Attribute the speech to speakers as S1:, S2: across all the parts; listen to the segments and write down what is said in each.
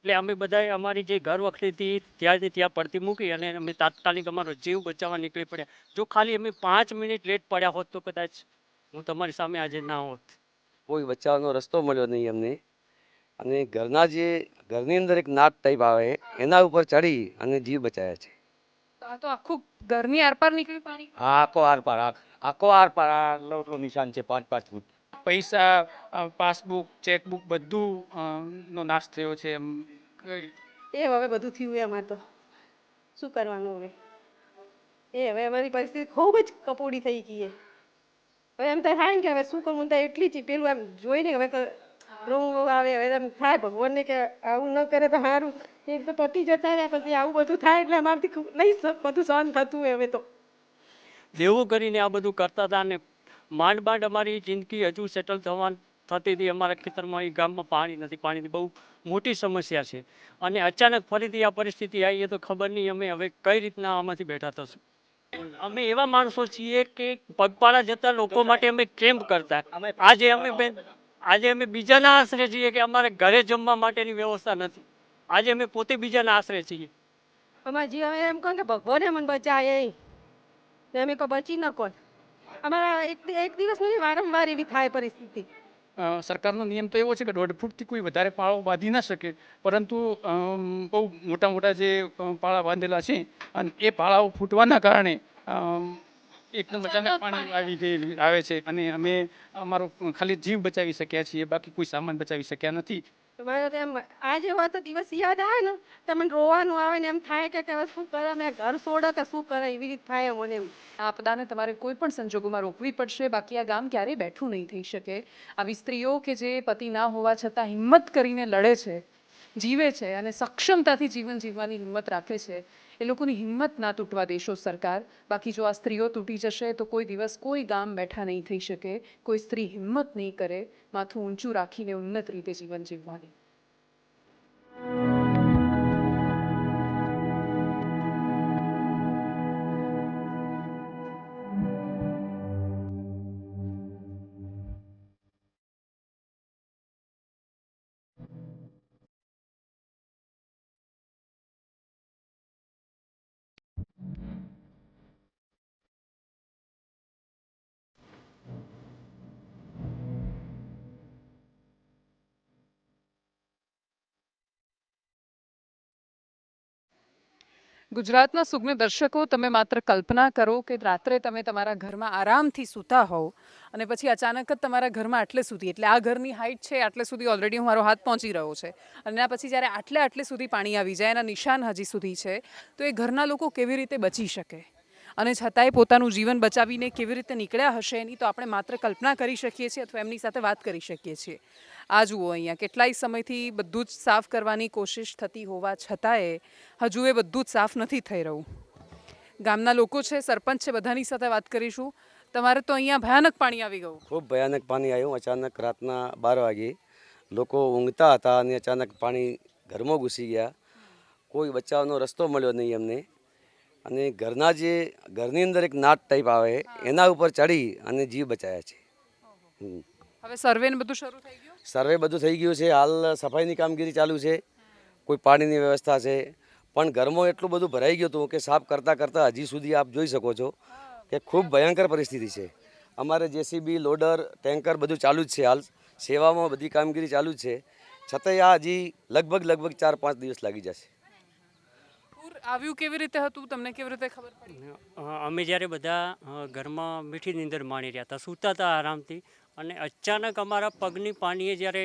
S1: એટલે અમે બધાએ અમારી જે ઘર વખતેથી ત્યાંથી ત્યાં પડતી મૂકી અને અમે તાત્કાલિક અમારો જીવ બચાવવા નીકળી પડ્યા. જો ખાલી અમે પાંચ મિનિટ લેટ પડ્યા હોત તો કદાચ હું તમારી સામે આજે ના હોત.
S2: કોઈ બચાવવાનો રસ્તો મળ્યો નહીં અમને. અને ઘરના જે ઘરની અંદર એક નાટ ટાઈપ આવે એના ઉપર ચડી અને જીવ બચાવ્યા છે.
S3: તો આ તો આખું ઘરની આરપાર નીકળ્યું પાણી?
S4: હા આખો આરપાર આખો આર પાર આ નિશાન છે પાંચ પાંચ ફૂટ.
S5: પૈસા પાસબુક ચેકબુક બધું નો નાશ થયો છે એમ.
S6: એ હવે બધું થયું એમાં તો. શું કરવાનું હવે? એ હવે અમારી પરિસ્થિતિ ખૂબ જ કપોડી થઈ ગઈ છે હવે એમ તો થાય ને કે હવે શું કરવું? તો એટલી જ પેલું એમ જોઈને હવે તો રોવું આવે. હવે એમ થાય ભગવાનને કે આવું ન કરે તો સારું એક તો પતી જતા રહ્યા પછી આવું બધું થાય એટલે અમારથી ખૂબ નહીં બધું સહન થતું હોય હવે તો.
S1: દેવું કરીને આ બધું કરતા હતા અને માંડ માંડ અમારી જિંદગી હજુ સેટલ થવા થતી હતી. અમારા ખેતરમાં એ ગામમાં પાણી નથી. પાણીની બહુ મોટી સમસ્યા છે. અને અચાનક ફરીથી આ પરિસ્થિતિ આવી તો ખબર નહીં અમે હવે કઈ રીતના આમાંથી બેઠા થશું. અમે એવા માણસો છીએ કે પગપાળા જતા લોકો માટે અમે કેમ્પ કરતા? આજે અમે આજે અમે બીજાના આશરે છીએ કે અમારે ઘરે જમવા માટેની વ્યવસ્થા નથી. આજે અમે પોતે બીજાના આશરે છીએ.
S6: અમારા જીવ એમ કહો કે ભગવાને મને બચાવે. એમ કોઈ બચી ન કોણ અમારા એક એક દિવસની વારંવાર એવી થાય પરિસ્થિતિ.
S5: સરકારનો નિયમ તો એવો છે કે દોઢ ફૂટથી કોઈ વધારે પાળો બાંધી ના શકે પરંતુ બહુ મોટા મોટા જે પાળા બાંધેલા છે અને એ પાળાઓ ફૂટવાના કારણે એકદમ અચાનક પાણી આવી ગઈ આવે છે અને અમે અમારો ખાલી જીવ બચાવી શક્યા છીએ બાકી કોઈ સામાન બચાવી શક્યા નથી.
S6: તો મારે એમ આજે એવો તો દિવસ યાદ આવે ને તમે રોવાનું આવે ને એમ થાય કે કે શું કરે મેં ઘર છોડે કે શું કરે, એવી રીત થાય મને એમ.
S3: આ આપદાને તમારે કોઈ પણ સંજોગોમાં રોકવી પડશે, બાકી આ ગામ ક્યારેય બેઠું નહીં થઈ શકે. આવી સ્ત્રીઓ કે જે પતિ ના હોવા છતાં હિંમત કરીને લડે છે, જીવે છે અને સક્ષમતાથી જીવન જીવવાની હિંમત રાખે છે એ લોકોની હિંમત ના તૂટવા દેશો સરકાર. બાકી જો આ સ્ત્રીઓ તૂટી જશે તો કોઈ દિવસ કોઈ ગામ બેઠા નહીં થઈ શકે. કોઈ સ્ત્રી હિંમત નહીં કરે. માથું ઊંચું રાખીને ઉન્નત રીતે જીવન જીવવાની. ગુજરાતના સુગ્ન દર્શકો, તમે માત્ર કલ્પના કરો કે રાત્રે તમે તમારા ઘરમાં આરામથી સૂતા હોવ અને પછી અચાનક જ તમારા ઘરમાં આટલે સુધી, એટલે આ ઘરની હાઇટ છે, આટલે સુધી ઓલરેડી હું મારો હાથ પહોંચી રહ્યો છે. અને એના પછી જ્યારે આટલે આટલે સુધી પાણી આવી જાય, એના નિશાન હજી સુધી છે, તો એ ઘરના લોકો કેવી રીતે બચી શકે? અને છતાંય પોતાનું જીવન બચાવીને કેવી રીતે નીકળ્યા હશે એની તો આપણે માત્ર કલ્પના કરી શકીએ છીએ અથવા એમની સાથે વાત કરી શકીએ છીએ. આ જુઓ અહીંયા, કેટલાય સમયથી બધું જ સાફ કરવાની કોશિશ થતી હોવા છતાંય હજુ એ બધું જ સાફ નથી થઈ રહ્યું. ગામના લોકો છે, સરપંચ છે, બધાની સાથે વાત કરીશું. તમારે તો અહીંયા ભયાનક પાણી આવી ગયું.
S2: ખૂબ ભયાનક પાણી આવ્યું. અચાનક રાતના બાર વાગે લોકો ઊંઘતા હતા અને અચાનક પાણી ઘરમાં ઘૂસી ગયા. કોઈ બચાવનો રસ્તો મળ્યો નહીં અમને અને ઘરના જે ઘરની અંદર એક નાટ ટાઈપ આવે એના ઉપર ચડી અને જીવ બચાવ્યા છે.
S3: હવે સર્વે બધું શરૂ થઈ ગયું?
S2: સર્વે બધું થઈ ગયું છે. હાલ સફાઈની કામગીરી ચાલુ છે. કોઈ પાણીની વ્યવસ્થા છે. પણ ઘરમાં એટલું બધું ભરાઈ ગયું હતું કે સાફ કરતાં કરતાં હજી સુધી આપ જોઈ શકો છો કે ખૂબ ભયંકર પરિસ્થિતિ છે. અમારે જેસીબી લોડર ટેન્કર બધું ચાલુ જ છે હાલ. સેવામાં બધી કામગીરી ચાલુ જ છે. છતાંય આ હજી લગભગ લગભગ ચાર પાંચ દિવસ લાગી જશે.
S3: આવ્યું કેવી રીતે હતું? તમને કેવી રીતે ખબર પડી?
S1: અમે જ્યારે બધા ઘરમાં મીઠી નીંદર માણી રહ્યા હતા, સૂતા હતા આરામથી અને અચાનક અમારા પગની પાણીએ જ્યારે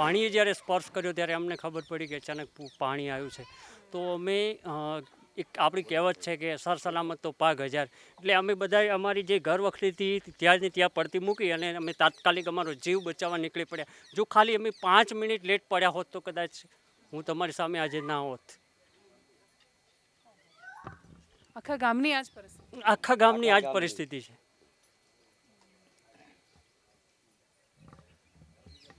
S1: પાણીએ જ્યારે સ્પર્શ કર્યો ત્યારે અમને ખબર પડી કે અચાનક પાણી આવ્યું છે. તો અમે એક આપણી કહેવત છે કે સર સલામત તો પાગ હજાર. એટલે અમે બધા અમારી જે ઘર વખરીથી હતી ત્યાંની ત્યાં પડતી મૂકી અને અમે તાત્કાલિક અમારો જીવ બચાવવા નીકળી પડ્યા. જો ખાલી અમે પાંચ મિનિટ લેટ પડ્યા હોત તો કદાચ હું તમારી સામે આજે ના હોત.
S3: આખા ગામની આજ પરિસ્થિતિ.
S1: આખા ગામની આ જ પરિસ્થિતિ છે.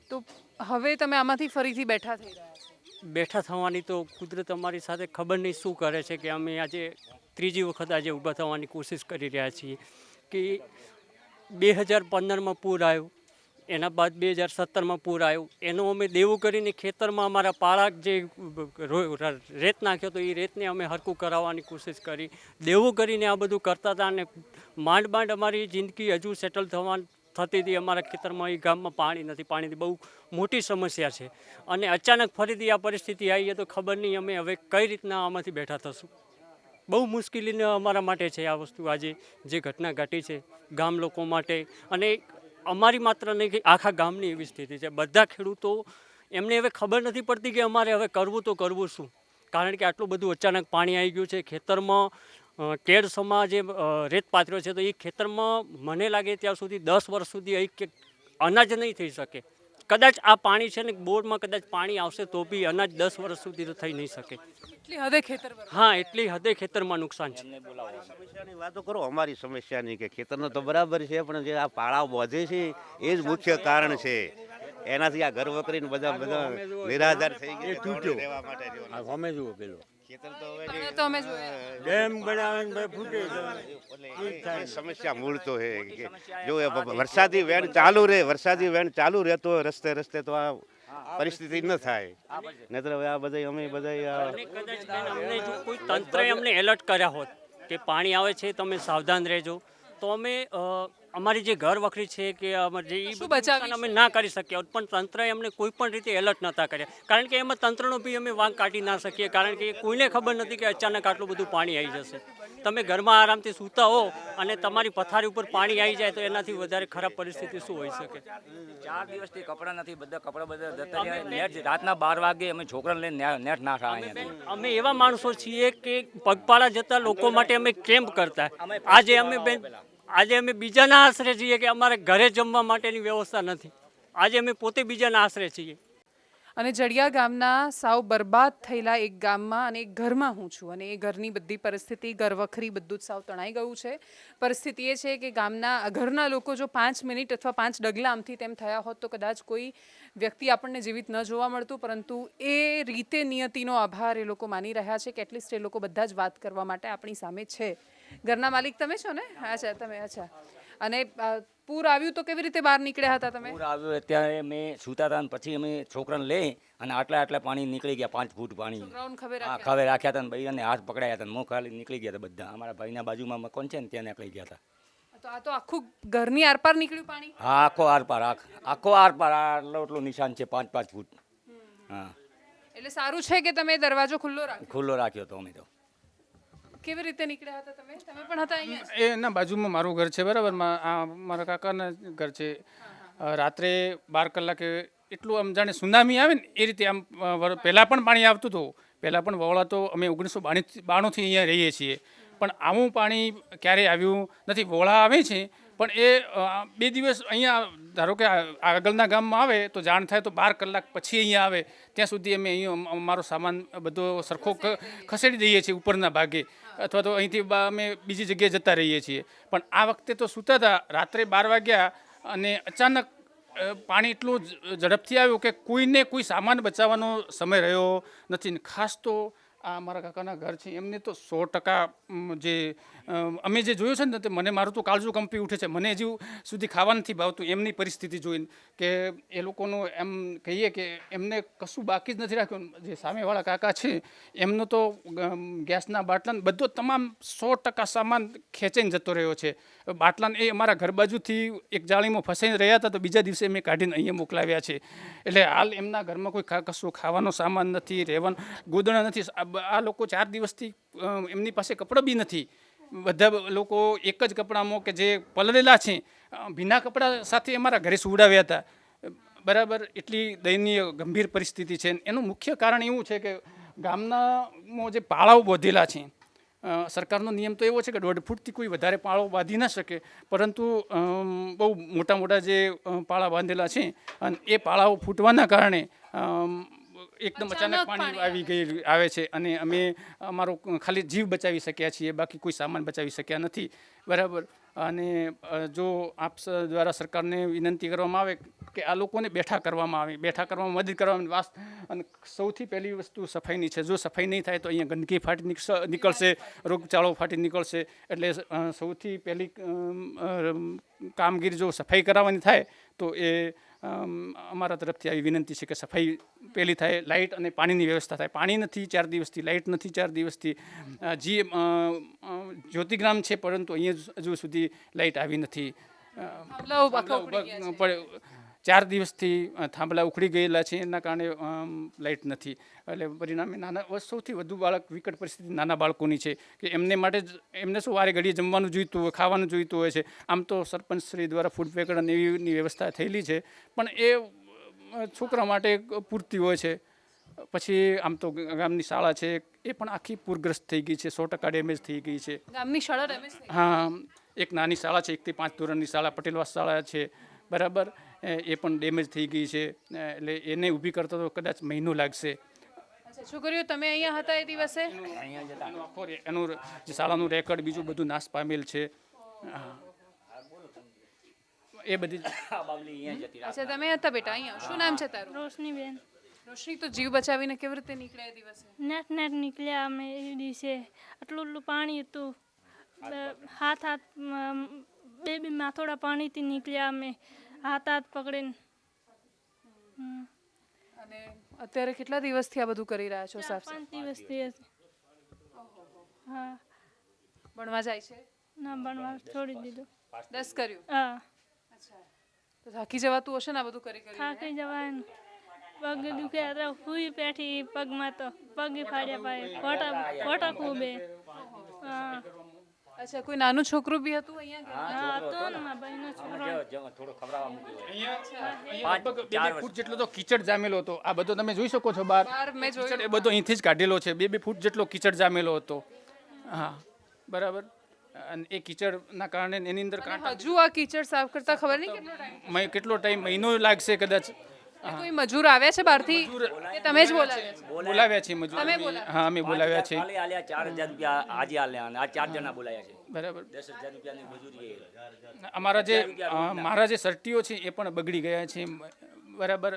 S3: તો હવે તમે આમાંથી ફરીથી બેઠા થઈ રહ્યા છો.
S1: બેઠા થવાની તો કુદરત અમારી સાથે ખબર નહીં શું કરે છે કે અમે આજે ત્રીજી વખત આજે ઊભા થવાની કોશિશ કરી રહ્યા છીએ કે બે હજાર પંદરમાં પૂર આવ્યું. એના બાદ બે હજાર સત્તરમાં પૂર આવ્યું. એનું અમે દેવું કરીને ખેતરમાં અમારા પાળા જે રેત નાખ્યો તો એ રેતને અમે હરકું કરાવવાની કોશિશ કરી. દેવું કરીને આ બધું કરતા હતા અને માંડ માંડ અમારી જિંદગી હજુ સેટલ થવા થતી હતી. અમારા ખેતરમાં એ ગામમાં પાણી નથી. પાણીની બહુ મોટી સમસ્યા છે. અને અચાનક ફરીથી આ પરિસ્થિતિ આવી તો ખબર નહીં અમે હવે કઈ રીતના આમાંથી બેઠા થશું. બહુ મુશ્કેલીને અમારા માટે છે આ વસ્તુ આજે જે ઘટના ઘટી છે ગામ લોકો માટે. અને અમારી માત્ર નહીં કે આખા ગામની એવી સ્થિતિ છે. બધા ખેડૂતો એમને હવે ખબર નથી પડતી કે અમારે હવે કરવું તો કરવું શું? કારણ કે આટલું બધું અચાનક પાણી આવી ગયું છે. ખેતરમાં અ, કેળસમાં જે રેત પાથર્યો છે. તો એ ખેતરમાં મને લાગે ત્યાં સુધી દસ વર્ષ સુધી અહીં અનાજ નહીં થઈ શકે. કદાચ આ પાણી છે ને બોરમાં કદાચ પાણી આવશે તો બી અનાજ દસ વર્ષ સુધી તો થઈ નહીં શકે.
S3: એટલી હદે ખેતર
S1: હા એટલી હદે ખેતરમાં નુકસાન છે.
S7: સમસ્યાની વાતો કરો અમારી સમસ્યાની કે ખેતરનો તો બરાબર છે પણ જે આ પાળા વધે છે એ જ મુખ્ય કારણ છે. એનાથી આ ગર્વ કરીને બધા બધા નિરાધાર થઈ ગયા છે રહેવા માટે
S4: અમે જુઓ પેલો.
S7: ખેતર તો હવે
S3: તો અમે
S4: ડેમ બનાવે ભાઈ ફૂટે
S7: એટલે એ- એ સમસ્યા મૂળ તો હે કે જો એ વરસાદી વેણ ચાલુ રહે વરસાદી વેણ ચાલુ રહે તો રસ્તે રસ્તે તો આ પરિસ્થિતિ ન થાય. નહીતર હવે આ બધા અમે બધા
S1: અમને કોઈ તંત્રએ અમને એલર્ટ કર્યા હોત કે પાણી આવે છે તમે સાવધાન રહેજો. તો અમે અમારી જે ઘર વખરી છે કે અમારે જે ઈ
S3: બચાવી
S1: અમે ના કરી શક્યા પણ તંત્રએ અમને કોઈ પણ રીતે એલર્ટ નહોતા કર્યા. કારણ કે એમાં તંત્રનો બી અમે વાંક કાઢી ના શકીએ. કારણ કે કોઈને ખબર નથી કે અચાનક આટલું બધું પાણી આવી જશે. તમે ઘરમાં આરામથી સૂતા હો અને તમારી પથારી ઉપર પાણી આવી જાય તો એનાથી વધારે ખરાબ પરિસ્થિતિ શું હોઈ શકે?
S8: ચાર દિવસથી કપડાં નથી બધા કપડાં બધા જતા નેટ રાતના બાર વાગે અમે છોકરાને લઈને નેટ- નેટ ના થાય
S1: અમે એવા માણસો છીએ કે પગપાળા જતા લોકો માટે અમે કેમ્પ કરતા. આજે અમે બેન આજે અમે બીજાના આશરે છીએ કે અમારે ઘરે જમવા માટેની વ્યવસ્થા નથી. આજે અમે પોતે બીજાના આશરે છીએ.
S3: અને જડિયા ગામના સાવ બરબાદ થયેલા એક ગામમાં અને એક ઘરમાં હું છું અને એ ઘરની બધી પરિસ્થિતિ ઘર વખરી બધું જ સાવ તણાઈ ગયું છે. પરિસ્થિતિ એ છે કે ગામના, ઘરના લોકો જો પાંચ મિનિટ અથવા પાંચ ડગલા આમથી તેમ થયા હોત તો કદાચ કોઈ વ્યક્તિ આપણને જીવિત ન જોવા મળતું પરંતુ એ રીતે નિયતિનો આભાર એ લોકો માની રહ્યા છે કે એટલીસ્ટ એ લોકો બધા જ વાત કરવા માટે આપણી સામે છે. ઘરના માલિક તમે છો ને? અચ્છા તમે અચ્છા. અને પૂર આવ્યું તો કેવી રીતે બહાર નીકળ્યા હતા તમે?
S8: પૂર આવ્યું ત્યારે મેં સૂતા હતા પછી અમે છોકરાને લઈ અને આટલા આટલા પાણી નીકળી ગયા પાંચ ફૂટ પાણી.
S3: છોકરાઓને ખબર
S8: રાખ્યા હતા ભાઈ અને હાથ પકડાયા હતા મોં ખાલી નીકળી ગયા હતા બધા. અમારા ભાઈના બાજુમાં મકાન છે ને ત્યાં નીકળી ગયા હતા.
S3: તો આ તો આખું ઘરની આરપાર નીકળ્યું પાણી?
S8: હા આખો આરપાર આખ આખો આરપાર આટલો એટલું નિશાન છે પાંચ પાંચ ફૂટ. હા.
S3: એટલે સારું છે કે તમે દરવાજો ખુલ્લો રાખ્યો?
S8: ખુલ્લો રાખ્યો તો અમે તો.
S3: કેવી રીતે નીકળ્યા હતા તમે? તમે પણ હતા અહીંયા? એ
S5: ના બાજુમાં મારું ઘર છે બરાબર? આ મારા કાકાના ઘર છે. રાત્રે બાર કલાકે એટલું આમ જાણે સુનામી આવે ને એ રીતે આમ પહેલાં પણ પાણી આવતું હતું. પહેલાં પણ વવળા તો અમે ઓગણીસો બાણું બાણુંથી અહીંયા રહીએ છીએ. પણ આવું પાણી ક્યારેય આવ્યું નથી. વોળા આવે છે, પણ એ બે દિવસ અહીંયા, ધારો કે આગળના ગામમાં આવે તો જાણ થાય તો બાર કલાક પછી અહીંયા આવે. ત્યાં સુધી અમે અહીંયા અમારો સામાન બધો સરખો ખસેડી દઈએ છીએ ઉપરના ભાગે. અથવા તો અહીંથી અમે બીજી જગ્યાએ જતા રહીએ છીએ. પણ આ વખતે તો સૂતા હતા. રાત્રે બાર વાગ્યા અને અચાનક પાણી એટલું ઝડપથી આવ્યું કે કોઈને કોઈ સામાન બચાવવાનો સમય રહ્યો નથી. ખાસ તો આ મારા કાકાના ઘર છે. એમને તો સો ટકા જે અમ, જે જોયું છે ને તે મને મારું તો કાળજું કંપી ઉઠે છે. મને હજી સુધી ખાવા નથી ભાવતું એમની પરિસ્થિતિ જોઈને કે એ લોકોનું એમ કહીએ કે એમને કશું બાકી જ નથી રાખ્યું. જે સામેવાળા કાકા છે એમનો તો ગેસના બાટલાને બધો તમામ સો ટકા સામાન ખેંચાઈને જતો રહ્યો છે. બાટલાને એ અમારા ઘર બાજુથી એક જાળીમાં ફસાઈને રહ્યા હતા તો બીજા દિવસે મેં કાઢીને અહીંયા મોકલાવ્યા છે. એટલે હાલ એમના ઘરમાં કોઈ કશું ખાવાનો સામાન નથી રહેવાનું ગોદણા નથી. આ લોકો ચાર દિવસથી એમની પાસે કપડાં બી નથી. બધા લોકો એક જ કપડામાં કે જે પલળેલા છે ભીના કપડાં સાથે અમારા ઘરે સુવડાવ્યા હતા. બરાબર, એટલી દયનીય ગંભીર પરિસ્થિતિ છે. એનું મુખ્ય કારણ એવું છે કે ગામનામાં જે પાળાઓ બાંધેલા છે સરકારનો નિયમ તો એવો છે કે દોઢ ફૂટથી કોઈ વધારે પાળો બાંધી ના શકે, પરંતુ બહુ મોટા મોટા જે પાળા બાંધેલા છે, અને એ પાળાઓ ફૂટવાના કારણે એકદમ
S3: અચાનક
S5: પાણી આવી ગઈ આવે છે અને અમે અમારો ખાલી જીવ બચાવી શક્યા છીએ બાકી કોઈ સામાન બચાવી શક્યા નથી. બરાબર? અને જો આપ દ્વારા સરકારને વિનંતી કરવામાં આવે કે આ લોકોને બેઠા કરવામાં આવે બેઠા કરવામાં મદદ કરવામાં વાસ અને સૌથી પહેલી વસ્તુ સફાઈની છે. જો સફાઈ નહીં થાય તો અહીંયા ગંદકી ફાટી નીકળશે- રોગચાળો ફાટી નીકળશે. એટલે સૌથી પહેલી કામગીરી જો સફાઈ કરાવવાની થાય તો એ અમારા તરફથી આવી વિનંતી છે કે સફાઈ પહેલી થાય લાઇટ અને પાણીની વ્યવસ્થા થાય. પાણી નથી ચાર દિવસથી લાઇટ નથી ચાર દિવસથી. જી જ્યોતિગ્રામ છે પરંતુ અહીંયા હજુ સુધી લાઇટ આવી નથી. અ, ચાર દિવસથી થાંભલા ઉખડી ગયેલા છે. એના કારણે લાઇટ નથી. એટલે પરિણામે નાના સૌથી વધુ બાળક વિકટ પરિસ્થિતિ નાના બાળકોની છે કે એમને માટે જ એમને શું વારે ઘડીએ જમવાનું જોઈતું હોય ખાવાનું જોઈતું હોય છે. આમ તો સરપંચ શ્રી દ્વારા ફૂડ પેકેટ અને એવીની વ્યવસ્થા થયેલી છે. પણ એ છોકરા માટે પૂરતી હોય છે. પછી આમ તો ગામની શાળા છે. એ પણ આખી પૂરગ્રસ્ત થઈ ગઈ છે. સો ટકા ડેમેજ થઈ ગઈ છે.
S3: ગામની શાળા
S5: હા એક નાની શાળા છે. એકથી પાંચ ધોરણની શાળા પટેલવાસ શાળા છે. બરાબર. એ એ પણ ડેમેજ થઈ ગઈ છે એટલે એને ઊભી કરતો તો કદાચ મહિનો લાગશે.
S3: છોકરીઓ તમે અહીંયા હતા એ દિવસે?
S5: એનો એનું શાળાનું રેકોર્ડ બીજું બધું નાશ પામેલ છે. એ બધી જ-
S8: આ બાબલી અહીંયા જતી
S3: અચ્છા તમે હતા બેટા અહીંયા. શું નામ છે તારું?
S9: રોશનીબેન.
S3: રોશની તો જીવ બચાવીને કેવી રીતે નીકળ્યા એ દિવસે?
S9: નેટ નેટ નીકળ્યા અમે એ દિવસે. આટલું આટલું પાણી હતું. હાથ હાથ બે બે માથોડા પાણીથી નીકળ્યા અમે. હાથ હાથ પકડીને. હમ.
S3: અને અત્યારે કેટલા દિવસથી આ બધું કરી રહ્યા છો સાફ
S9: પાંચ દિવસથી હા.
S3: ભણવા જાય છે?
S9: ના ભણવા છોડી દીધું.
S3: દસ કર્યું?
S9: હા.
S3: તો થાકી જવાતું હશે ને આ બધું કરી કરી
S9: થાકી જવાય ને. પગ દુખે તો હુઈ બેઠી પગમાં તો. પગ ફાડ્યા પાય ફોટા ફોટા ખૂબે હા.
S3: અચ્છા કોઈ નાનું છોકરું બી હતું અહીંયા
S9: હા હતો ને મારા ભાઈનો છોકરો.
S8: થોડો ખવડાવવા મૂક્યો
S5: લગભગ બે બે ફૂટ જેટલો તો કીચડ જામેલો હતો. આ બધો તમે જોઈ શકો છો બહાર. કીચડ એ બધો અહીંથી જ કાઢેલો છે. બે બે ફૂટ જેટલો કીચડ જામેલો હતો. હા બરાબર. અને એ કીચડના કારણે એની અંદર કાંટા
S3: હજુ આ કીચડ સાફ કરતા ખબર નહીં કેટલો ટાઈમ
S5: કેટલો ટાઈમ મહિનો લાગશે કદાચ.
S3: કોઈ મજૂર આવ્યા છે બહારથી? કે તમે જ બોલાવ્યા છે?
S5: બોલાવ્યા છે મજૂર.
S3: તમે બોલાવ્યા?
S5: હા અમે બોલાવ્યા છે
S8: ખાલી આલ્યા ચાર રૂપિયા આજે આલ્યા અને આ ચાર જણા બોલાયા છે.
S5: બરાબર.
S8: 10000 રૂપિયાની મજૂરી એ.
S5: અમારા જે મારા જે સર્ટીઓ છે એ પણ બગડી ગયા છે. બરાબર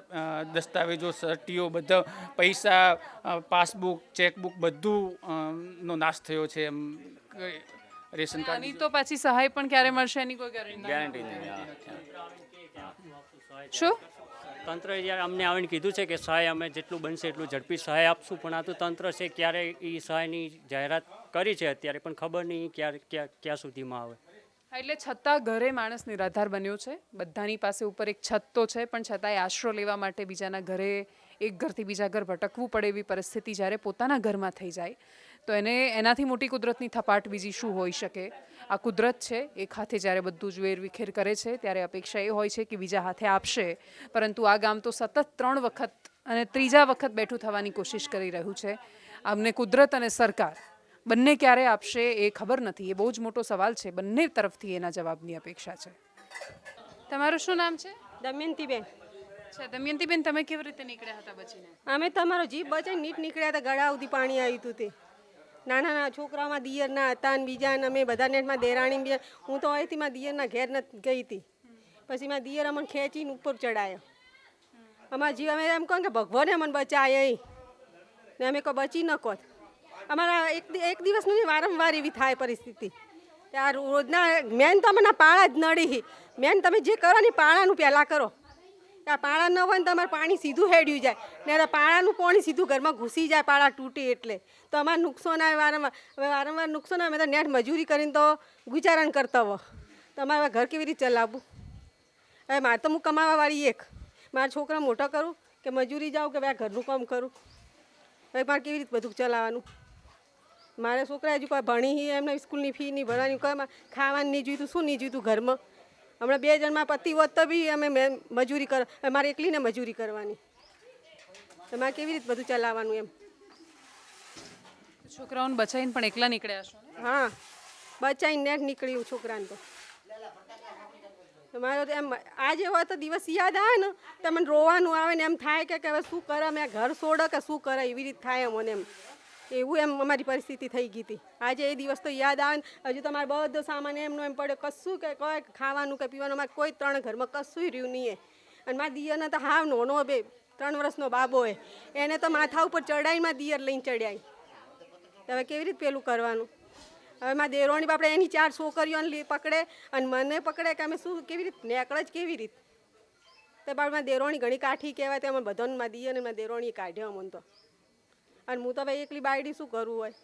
S5: દસ્તાવેજો સર્ટીઓ બધા પૈસા પાસબુક ચેકબુક બધું નો નાશ થયો છે એમ. રેશન કાર્ડ
S3: તો પાછી સહાય પણ ક્યારે મળશે એની કોઈ ગેરંટી
S8: ગેરંટી નહીં
S3: શું?
S1: તંત્રએ જ્યારે અમને આવીને કીધું છે કે સહાય અમે જેટલું બનશે એટલું ઝડપી સહાય આપશું, પણ આ તો તંત્ર છે, ક્યારે એ સહાયની જાહેરાત કરી છે અત્યારે પણ ખબર નહીં ક્યારે, ક્યાં ક્યાં સુધીમાં આવે.
S3: એટલે છતાં ઘરે માણસ નિરાધાર બન્યો છે. બધાની પાસે ઉપર એક છત તો છે, પણ છતાંય આશરો લેવા માટે બીજાના ઘરે એક ઘરથી બીજા ઘર ભટકવું પડે એવી પરિસ્થિતિ જ્યારે પોતાના ઘરમાં થઈ જાય તો એને એનાથી મોટી કુદરતની થપાટ બીજી શું હોઈ શકે? આ કુદરત છે એક હાથે જ્યારે બધું જ વેરવિખેર કરે છે ત્યારે અપેક્ષા એ હોય છે કે બીજા હાથે આપશે. પરંતુ આ ગામ તો સતત ત્રણ વખત અને ત્રીજા વખત બેઠું થવાની કોશિશ કરી રહ્યું છે. અમને કુદરત અને સરકાર બંને ક્યારે આપશે એ ખબર નથી. એ બહુ જ મોટો સવાલ છે. બંને તરફથી એના જવાબની અપેક્ષા છે. તમારું શું નામ છે?
S6: દમયંતીબેન.
S3: અચ્છા દમયંતીબેન તમે કેવી રીતે નીકળ્યા હતા બચીને?
S6: અમે તમારો જીભ બચાવી નીટ નીકળ્યા હતા. ગળા સુધી પાણી આવ્યું હતું તે. નાના નાના છોકરાઓમાં દિયરના હતા ને બીજા અમે બધા નેટમાં દેરાણી બીજા હું તો અહીંથી મારા દિયરના ઘેર નથી ગઈ હતી. પછી મારા દિયર અમને ખેંચીને ઉપર ચડાયો. અમારા જીવ અમે એમ કહો કે ભગવાને અમને બચાય ને અમે કોઈ બચી ન કોત. અમારા એક એક દિવસનું વારંવાર એવી થાય પરિસ્થિતિ. આ રોજના મેન તો અમને પાળા જ નડી મેન તમે જે કરો ને પાળાનું પહેલાં કરો. આ પાળા ન હોય ને તમારે પાણી સીધું હેડ્યું જાય. ને પાળાનું પાણી સીધું ઘરમાં ઘૂસી જાય, પાળા તૂટે એટલે. તો અમારે નુકસાન આવે, વારંવાર વારંવાર નુકસાન આવે અમે તો નેટ મજૂરી કરીને તો ગુજારણ કરતા હો તમારે ઘર કેવી રીતે ચલાવવું? હવે મારે તો હું કમાવાવાળી એક. મારા છોકરા મોટા કરું કે મજૂરી જાઉં કે ભાઈ ઘરનું કામ કરું? હવે મારે કેવી રીતે બધું ચલાવવાનું? મારે છોકરા હજુ કોઈ ભણી એમને સ્કૂલની ફી નહીં ભરવાની, કોઈ ખાવાનું નહીં જોઈતું, શું નહીં જોઈતું ઘરમાં? હમણાં બે જણમાં પતિ હોત તો બી અમે મજૂરી કર મારે એકલીને મજૂરી કરવાની. તો મારે કેવી રીતે બધું ચલાવવાનું એમ?
S3: છોકરાઓને બચાવીને પણ એકલા નીકળ્યા છો
S6: હા, બચાવીને નેટ નીકળ્યું છોકરાને તો. તો મારો તો એમ આજે હોય તો દિવસ યાદ આવે ને તો મને રોવાનું આવે ને એમ થાય કે હવે શું કરે મેં ઘર છોડે કે શું કરે, એવી રીતે થાય મને એમ. એવું એમ અમારી પરિસ્થિતિ થઈ ગઈ હતી. આજે એ દિવસ તો યાદ આવે ને, હજુ તમારે બધો સામાન એમનો એમ પડ્યો, કશું કે કોઈ ખાવાનું કે પીવાનું, અમારે કોઈ ત્રણ ઘરમાં કશું રહ્યું નહીં અને મારા દિયરને તો હાવ નોનો બે, ત્રણ વર્ષનો બાબો હોય એને તો માથા ઉપર ચડાઈમાં દિયર લઈને ચડ્યા હવે કેવી રીતે પેલું કરવાનું? હવે મારા દેરોણી બાપડે એની ચાર છોકરીઓને લી- પકડે અને મને પકડે કે અમે શું કેવી રીતે નેકળે જ કેવી રીત? તે બાળમાં દેરોણી ઘણી કાઠી કહેવાય તે અમે બધાને માં દઈએ અને મારા દેરોણી કાઢ્યો અમને તો. અને હું તો ભાઈ એકલી બાયડી શું કરવું હોય?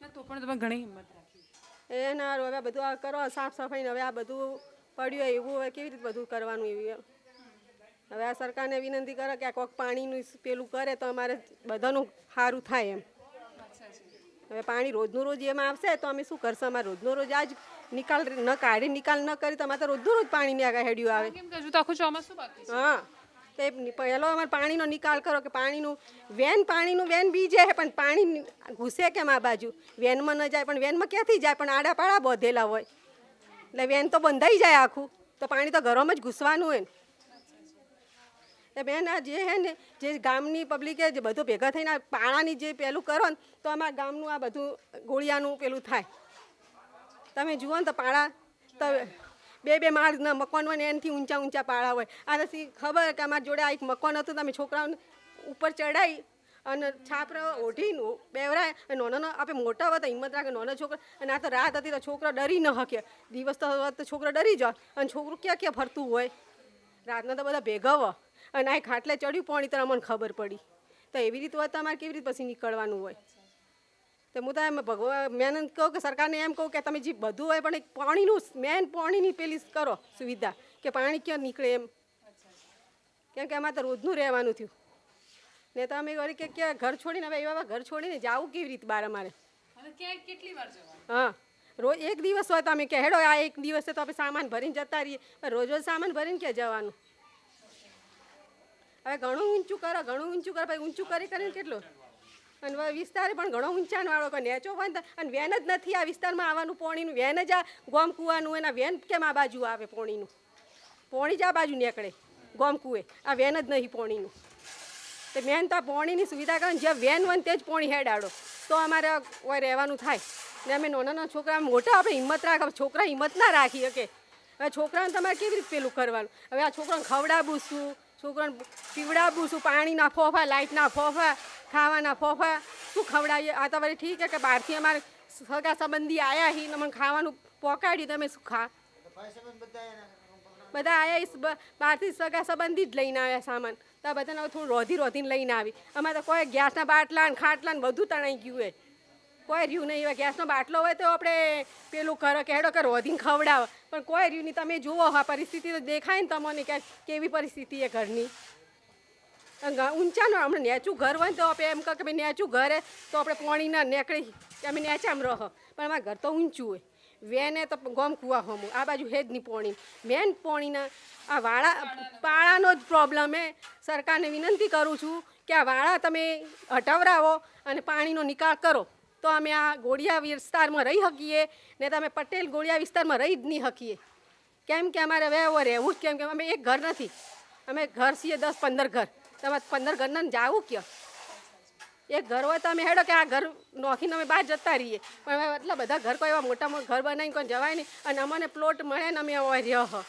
S3: તો પણ તમે ઘણી હિંમત રાખી.
S6: એના હારું હવે બધું આ કરો સાફ સફાઈ ને હવે આ બધું પડ્યું એવું હવે કેવી રીતે બધું કરવાનું એવું. હવે આ સરકારને વિનંતી કરે કે આ કોક પાણીનું પેલું કરે તો અમારે બધાનું સારું થાય એમ. હવે પાણી રોજનું રોજ એમાં આવશે તો અમે શું કરશું? અમારે રોજનો રોજ આજ નિકાલ ન કાઢી નિકાલ ન કરી તો અમારે તો રોજનું રોજ પાણીની આગળ હેડ્યું આવે.
S3: કેમ કે હજુ તો આખું ચોમાસું બાકી
S6: હા. તે પહેલો અમારે પાણીનો નિકાલ કરો કે પાણીનું વેન પાણીનું વેન બી જાય પણ પાણી ઘૂસે કેમ આ બાજુ? વેનમાં ન જાય પણ વેનમાં ક્યાંથી જાય? પણ આડા પાડા બોધેલા હોય. એટલે વેન તો બંધાઈ જાય આખું. તો પાણી તો ઘરોમાં જ ઘૂસવાનું હોય ને. એ બેન, આ જે હે ને, જે ગામની પબ્લિકે જે બધું ભેગા થઈને પાણાની જે પેલું કરો ને, તો અમારા ગામનું આ બધું ગોળિયાનું પેલું થાય. તમે જુઓ ને તો પાળા, તો બે બે માળના મકાન હોય ને, એનાથી ઊંચા ઊંચા પાળા હોય. આનાથી ખબર કે અમારી જોડે આ એક મકાન હતું, તમે છોકરાઓને ઉપર ચડાવી અને છાપરા ઓઢીને બેવરાય અને નાનો આપણે મોટા હોય તો હિંમત રાખે, નાનો છોકરો, અને આ તો રાત હતી તો છોકરો ડરી ન શકે દિવસ તો છોકરો ડરી જાય અને છોકરું ક્યાં ક્યાં ફરતું હોય? રાતના તો બધા ભેગા હોય. અને આ ખાટલે ચડ્યું પાણી તો મને ખબર પડી. તો એવી રીતે હોય તમારે કેવી રીતે પછી નીકળવાનું હોય? તો હું તો એમ ભગવાન મેન કહું કે સરકારને એમ કહું કે તમે જે બધું હોય પણ એક પાણીનું મેન પાણીની પેલી કરો સુવિધા કે પાણી ક્યાં નીકળે એમ. કેમ કે અમારે તો રોજનું રહેવાનું થયું. ને તો અમે વળી કે ક્યાં ઘર છોડીને હવે એવા ઘર છોડીને જાવું કેવી રીતે બહાર અમારે?
S3: કેટલી વાર
S6: હા. રોજ એક દિવસ હોય તો અમે કે હેડો આ એક દિવસે તો આપણે સામાન ભરીને જતા રહીએ. પણ રોજ રોજ સામાન ભરીને ક્યાં જવાનું? હવે ઘણું ઊંચું કરો, ઘણું ઊંચું કરો. ભાઈ, ઊંચું કરી કરીને કેટલું? અને વિસ્તારે પણ ઘણો ઊંચાણવાળો કે નેચો બંધ અને વેન જ નથી આ વિસ્તારમાં આવવાનું પોણીનું. વેન જ આ ગોમ કૂવાનું એના વેન કેમ આ બાજુ આવે પોણીનું? પોણી જ આ બાજુ નીકળે ગોમ કૂએ આ વેન જ નહીં પોણીનું. તો મેન તો આ પોણીની સુવિધા કરે જ્યાં વેન હોય તે જ પોણી હેડાડો. તો અમારે કોઈ રહેવાનું થાય. ને અમે નાના નાના છોકરા મોટા આપણે હિંમત રાખે. છોકરા હિંમત ના રાખી શકે. હવે છોકરાને તમારે કેવી રીતે પેલું કરવાનું? હવે આ છોકરાને ખવડાવું શું છોકરાને પીવડાવું શું પાણીના ફોફા લાઇટના ફોફા, ખાવાના ફોફા. શું ખવડાવીએ? આ તો વળી ઠીક કે બહારથી અમારે સગા સંબંધી આવ્યા હી મને ખાવાનું પોકાડ્યું, તમે શું ખા? બધા આવ્યા બહારથી સગા સંબંધી જ લઈને આવ્યા સામાન. તો બધાને થોડું રોધી રોધીને લઈને આવી. અમારે તો કોઈ ગેસના બાટલા ને ખાટલા ને બધું તણાઈ ગયું હોય. કોઈ રહ્યું નહીં હવે ગેસનો બાટલો હોય તો આપણે પેલું કરો કે હેડો કે રોધીને ખવડાવો. પણ કોઈ રહ્યું નહીં, તમે જુઓ, આ પરિસ્થિતિ તો દેખાય ને તમને કે કેવી પરિસ્થિતિ એ ઘરની. ઊંચાનો હમણાં નેચું ઘર હોય ને તો આપણે એમ કહે કે ભાઈ નેચું ઘર હે તો આપણે પાણી ના નીકળી, કે અમે નેચામ રહો. પણ અમારા ઘર તો ઊંચું હોય. વેને તો ગોમ કુવા હોમું. આ બાજુ હેજ નહીં પોણી. મેન પોણીના, આ વાળા, પાળાનો જ પ્રોબ્લેમ હે. સરકારને વિનંતી કરું છું કે આ વાળા તમે હટાવરાવો અને પાણીનો નિકાલ કરો. તો અમે આ ગોળિયા વિસ્તારમાં રહી શકીએ ને તમે પટેલ ગોળિયા વિસ્તારમાં રહી જ નહીં શકીએ કેમ કે અમારે હવે હવે રહેવું જ કેમ કે અમે એક ઘર નથી. અમે ઘર છીએ દસ પંદર ઘર. તમે પંદર ઘરના જાવું ક્યાં? એક ઘર હોય તો અમે હેડો કે આ ઘર નોખીને અમે બહાર જતા રહીએ. પણ હવે એટલા બધા ઘર કોઈ એવા મોટા મોટા ઘર બનાવીને કોઈ જવાય નહીં અને અમને પ્લોટ મળે ને અમે હવે રહ્યો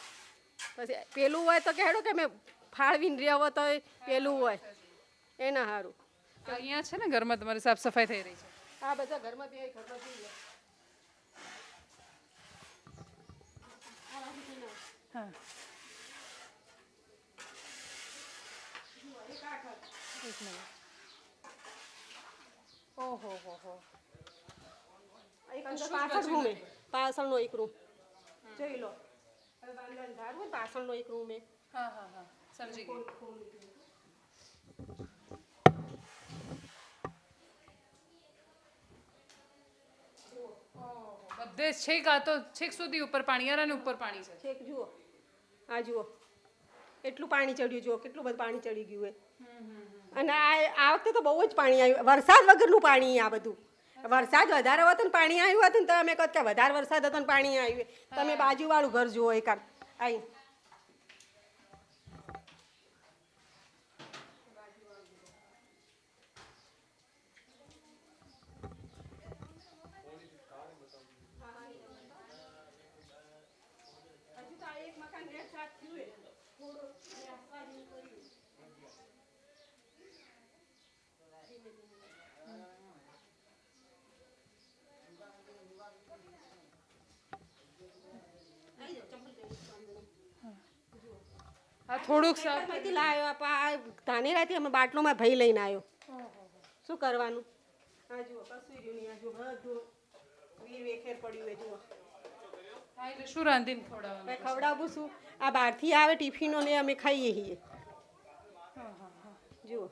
S6: પછી પેલું હોય તો કે હેડો કે અમે ફાળવીને રહ્યો તો પેલું હોય. એના સારું
S3: અહીંયા છે ને ઘરમાં તમારી સાફ સફાઈ થઈ રહી છે?
S6: આ બધા ઘરમાં ત્યાં ખબર થઈ લે.
S3: હા. એક મિનિટ. ઓહો હો હો.
S6: પાછળ રૂમે પાછળનો એક રૂમ. જોઈ લો. પાછળનો એક રૂમ એ
S3: હા હા હા. સમજી ગઈ. બધે છેક આ તો છેક સુધી ઉપર પાણી યાર ઉપર પાણી છે.
S6: છેક જુઓ. આ જુઓ. એટલું પાણી ચડ્યું જુઓ કેટલું બધું પાણી ચડી ગયું એ અને આ આ વખતે તો બહુ જ પાણી આવ્યું. વરસાદ વગરનું પાણી આ બધું. વરસાદ વધારે હોત ને પાણી આવ્યું હતું ને તમે કહો કે વધારે વરસાદ હતો ને પાણી આવ્યું તમે બાજુવાળું ઘર જુઓ એકાદ. આઈ હજુ તો આ એક મકાન નેટ સાફ થયું હે. થોડું આસપાસ જેવું કર્યું. આઈ જાઓ, ચંપલ પહેરીને.
S3: આ
S6: થોડુંકમાંથી લાવ્યો આ ધાનેરાથી અમે બાટલોમાં ભઈ લઈને આવ્યો શું કરવાનું? આ જુઓ કશું રહ્યું નહીં આ જુઓ બધું વીર વેખેર પડ્યું હોય જુઓ.
S3: એટલે શું રાંધીને ખવડાવવાનું
S6: ખવડાવું શું? આ બહારથી આવે ટિફિનો ને અમે ખાઈએ છીએ. જુઓ.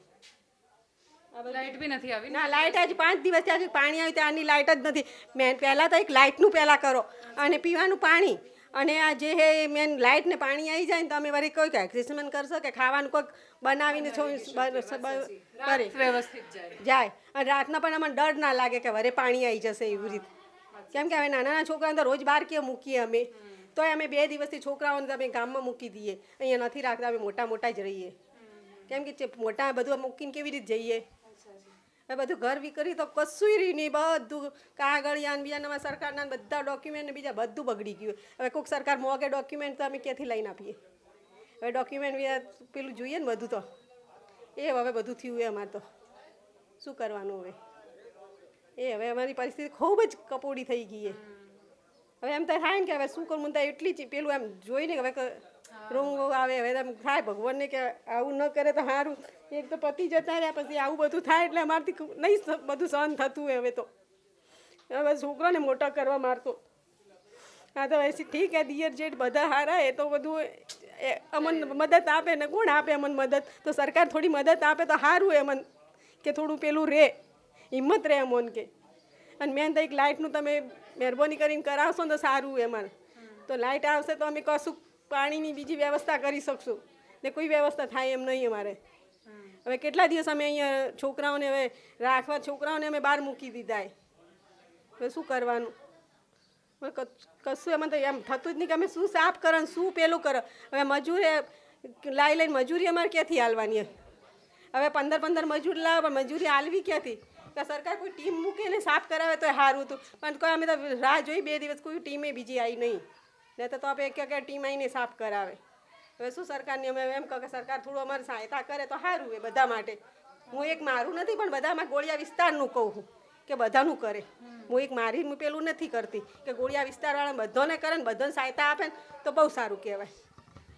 S3: લાઇટ બી નથી આવી ના?
S6: લાઇટ આજે પાંચ દિવસ ત્યાં પાણી આવ્યું ત્યાંની લાઇટ જ નથી. મેં પહેલાં તો એક લાઇટનું પહેલાં કરો અને પીવાનું પાણી. અને આ જે હે મેન લાઇટ ને પાણી આવી જાય ને તો અમે વળી કોઈ ક્રિસમન કરશો કે ખાવાનું કોઈક બનાવીને છો કરે
S3: વ્યવસ્થિત જાય.
S6: અને રાતના પણ અમને ડર ના લાગે કે વરે પાણી આવી જશે એવી રીતે. કેમ કે હવે નાના નાના છોકરાઓને તો રોજ બહાર કે મૂકીએ અમે? તોય અમે બે દિવસથી છોકરાઓને તો અમે ગામમાં મૂકી દઈએ. અહીંયા નથી રાખતા અમે મોટા મોટા જ રહીએ. કેમ કે મોટા બધું મૂકીને કેવી રીતે જઈએ? હવે બધું ઘર વિકરી તો કશું રહ્યું નહીં. બધું કાગળિયાન બીજા નવા સરકારના બધા ડોક્યુમેન્ટ બીજા બધું બગડી ગયું. હવે કોઈક સરકાર મોગે ડોક્યુમેન્ટ તો અમે ક્યાંથી લઈને આપીએ? હવે ડોક્યુમેન્ટ પેલું જોઈએ ને બધું તો. એ હવે બધું થયું એ અમારે તો. શું કરવાનું હવે? એ હવે અમારી પરિસ્થિતિ ખૂબ જ કપોડી થઈ ગઈ હવે એમ તો થાય ને કે હવે શું કરું? તો એટલી જ પેલું એમ જોઈને હવે રોંગ આવે, હવે એમ થાય ભગવાનને કે આવું ન કરે તો સારું એક તો પતિ જતા રહ્યા, પછી આવું બધું થાય એટલે અમારથી નહીં બધું સહન થતું હવે તો. હવે છોકરાને મોટા કરવા મારતો. હા તો એસી ઠીક હે, દિયર જેઠ બધા હારા એ તો બધું અમન મદદ આપે ને કોણ આપે અમન મદદ? તો સરકાર થોડી મદદ આપે તો સારું એમન કે થોડું પેલું રહે હિંમત રહે અમોન કે. અને મેન તો એક લાઇટનું તમે મહેરબાની કરીને કરાવશો ને તો સારું એમાં તો લાઇટ આવશે તો અમે કશું પાણીની બીજી વ્યવસ્થા કરી શકશું. ને કોઈ વ્યવસ્થા થાય એમ નહીં અમારે. હવે કેટલા દિવસ અમે અહીંયા છોકરાઓને હવે રાખવા, છોકરાઓને અમે બહાર મૂકી દીધા હવે શું કરવાનું? કશું એમાં તો એમ થતું જ નહીં કે અમે શું સાફ કરો શું પેલું કરો? હવે મજૂરે, લાઈ લઈને મજૂરી અમારે ક્યાંથી હાલવાની હવે પંદર પંદર મજૂર લાવો, પણ મજૂરી હાલવી ક્યાંથી? કે સરકાર કોઈ ટીમ મૂકે ને સાફ કરાવે તો સારું હતું. પણ કોઈ અમે તો રાહ જોઈ બે દિવસ કોઈ ટીમે બીજી આવી નહીં. નહીં તો આપણે એક એક ટીમ આવીને સાફ કરાવે. હવે શું સરકારની અમે એમ કહો કે સરકાર થોડું અમારી સહાયતા કરે તો સારું એ બધા માટે. હું એક મારું નથી, પણ બધામાં ગોળિયા વિસ્તારનું કહું છું કે બધાનું કરે. હું એક મારી પેલું નથી કરતી કે ગોળિયા વિસ્તારવાળા બધાને કરે ને બધાને સહાયતા આપે ને તો બહુ સારું કહેવાય.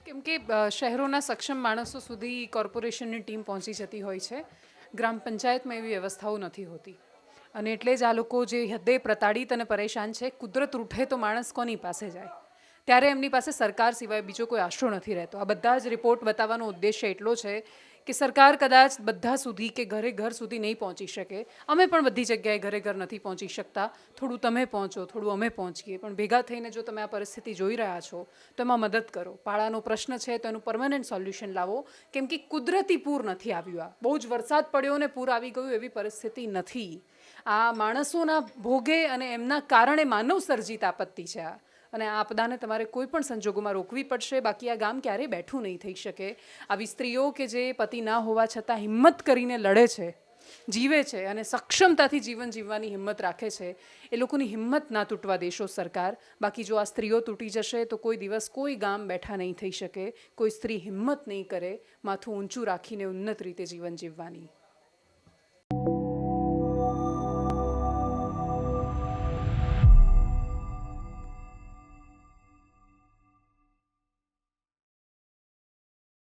S3: કેમ કે શહેરોના સક્ષમ માણસો સુધી કોર્પોરેશનની ટીમ પહોંચી જતી હોય છે. ગ્રામ પંચાયતમાં એવી વ્યવસ્થાઓ નથી હોતી. અને એટલે જ આ લોકો જે હદે પ્રતાડિત અને પરેશાન છે, કુદરત રૂઠે તો માણસ કોની પાસે જાય? ત્યારે એમની પાસે સરકાર સિવાય બીજો કોઈ આશરો નથી રહેતો. આ બધા જ રિપોર્ટ બતાવવાનો ઉદ્દેશ્ય એટલો છે કે સરકાર કદાચ બધા સુધી કે ઘરે ઘર સુધી નહીં પહોંચી શકે. અમે પણ બધી જગ્યાએ ઘરે ઘર નથી પહોંચી શકતા. થોડું તમે પહોંચો, થોડું અમે પહોંચીએ. પણ ભેગા થઈને જો તમે આ પરિસ્થિતિ જોઈ રહ્યા છો, તો એમાં મદદ કરો. પાળાનો પ્રશ્ન છે તો એનું પરમનન્ટ સોલ્યુશન લાવો. કેમ કે કુદરતી પૂર નથી આવ્યું આ. બહુ જ વરસાદ પડ્યો ને પૂર આવી ગયું એવી પરિસ્થિતિ નથી. આ માણસોના ભોગે અને એમના કારણે માનવ સર્જિત આપત્તિ છે આ. અને આ આપદાને તમારે કોઈ પણ સંજોગોમાં રોકવી પડશે. બાકી આ ગામ ક્યારેય બેઠું નહીં થઈ શકે. આવી સ્ત્રીઓ કે જે પતિ ના હોવા છતાં હિંમત કરીને લડે છે, જીવે છે અને સક્ષમતાથી જીવન જીવવાની હિંમત રાખે છે, એ લોકોની હિંમત ના તૂટવા દેશો સરકાર. બાકી જો આ સ્ત્રીઓ તૂટી જશે તો કોઈ દિવસ કોઈ ગામ બેઠા નહીં થઈ શકે. કોઈ સ્ત્રી હિંમત નહીં કરે. માથું ઊંચું રાખીને ઉન્નત રીતે જીવન જીવવાની.